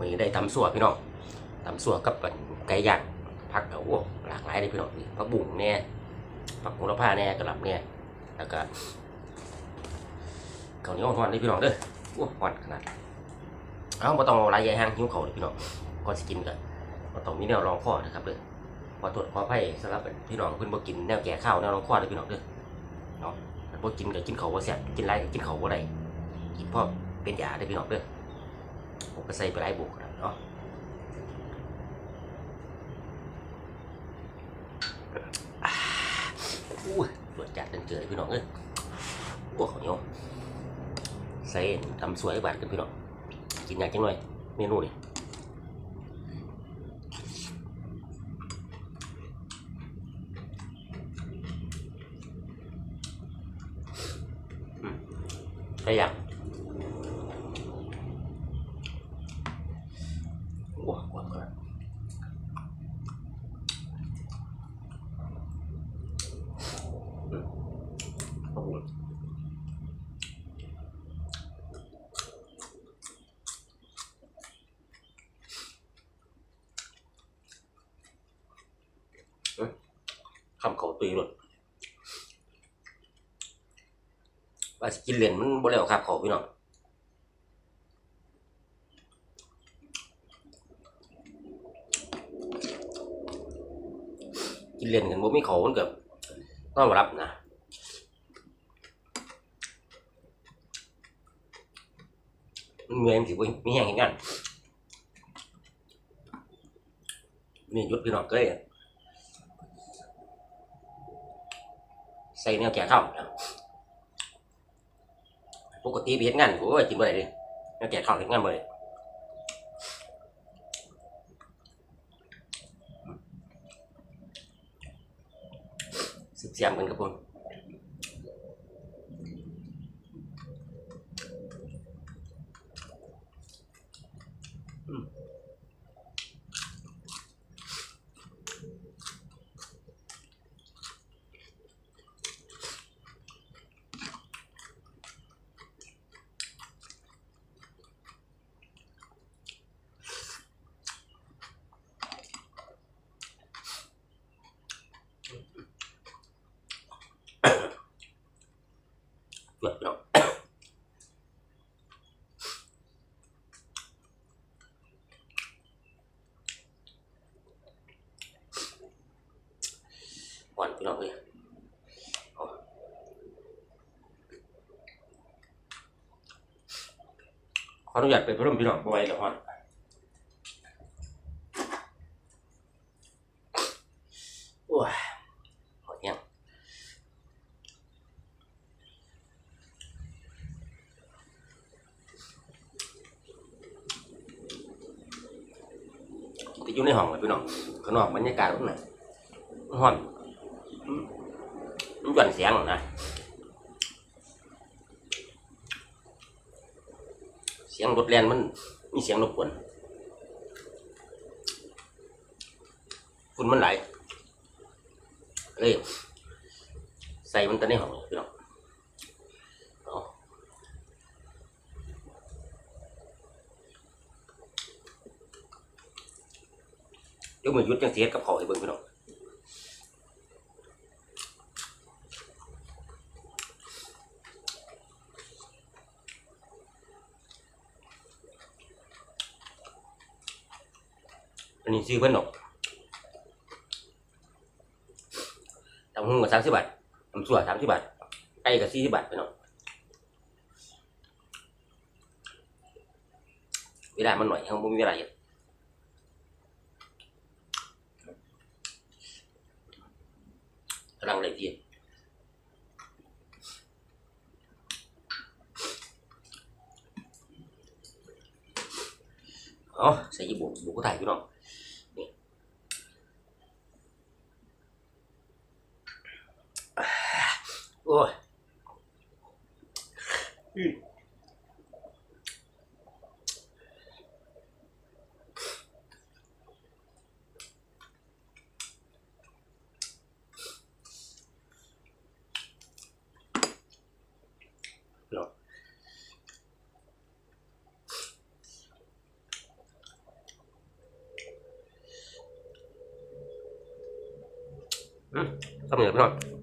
มือได้ตำสัวพี่น้องตำสัวกับไก่ย่างผักกับโอ้หลากหลายเลยพี่น้องนี่ผักบุ้งแน่ผักโหระพาแน่กระหล่ำแน่แล้วก็ข้าวเหนียวหอนเลยพี่น้องเด้อโอ้หอนขนาดเอาบ่ต้องเอาลายใหญ่ห้างหิ้วเขาเลยพี่น้องก่อนสกินกันบ่ต้องมีแนวรองข้อนะครับเด้อขอตรวจขออภัยสำหรับพี่น้องเพิ่นบ่กินแนวแก่ข้าวแนวรองข้อเลยพี่น้องเด้อเนาะถ้าบ่กินก็กินเขาวบ่แซ่บกินหลายก็กินเขาวบ่ได้กินพราะเป็นยาเด้พี่น้องเด้อ ผมก็ใส่ไปหลายบุกแล้วเนาะอ่าอู้ยตรวจจัดเดินเจอเลยพี่น้องเอ้ยอ้เขาวเหนียใส่ทำสวยบาดกันพี่น้อง กินยากจังหน่อยเมนูนี่อืมใส่ยัง โอ้หวานขนาดอืมขอบ คุณเอ้ยคำเขาตีรถว่าสิกินเหรียญมันบ่แล้วครับขาพี่น้องกินเล่นกันบ่มีเขามันเกิด นอนรับนะมันเมื่อยมันสิบ่มีแห้งเห็นงานนี่ยุดพี่น้องก็เลยใส่แนวแก่เข้านะปกติไปเฮ็ดงานกูก็กินบ่ได้เดิแนวแก่เข้าเฮ็ดงานบ่ได้ สึกเสียมกันครับผมอืมเกือบแล้วหวา นพี่น้องเลยขออนุญาตไปเพิ่มพี่น้องไว้แล้วฮอนโอ้ยหอดยังที่อยู่ในห้องเลยพี่น้องข้างนอกบรรยากาศมันน่ะมันร้อน มันย่อนเสียงนะเสียงรถแลนมันมีเสียงรบกวนฝุ่นมันไหลเลยใส่มันต่ในห้องเลยพี่น้องเอาเดี๋ยวมือยุดจังเสียกับเขาให้เบิ่งพี่น้อง อันนี้ซื้อเพิ่นดอกทำหุ้งกับสามสิบบาททำสั่วสามสิบบาทไก่กับสี่สิบบาทพี่น้องเวลามันหน่อยยังบ่มีเวลาเยอะกำลังเลยทีอ๋อใส่ยี่บุกบุกก็ถ่ายพี่น้อง Ôi. Ừ. Ừ, xong nghiệp rồi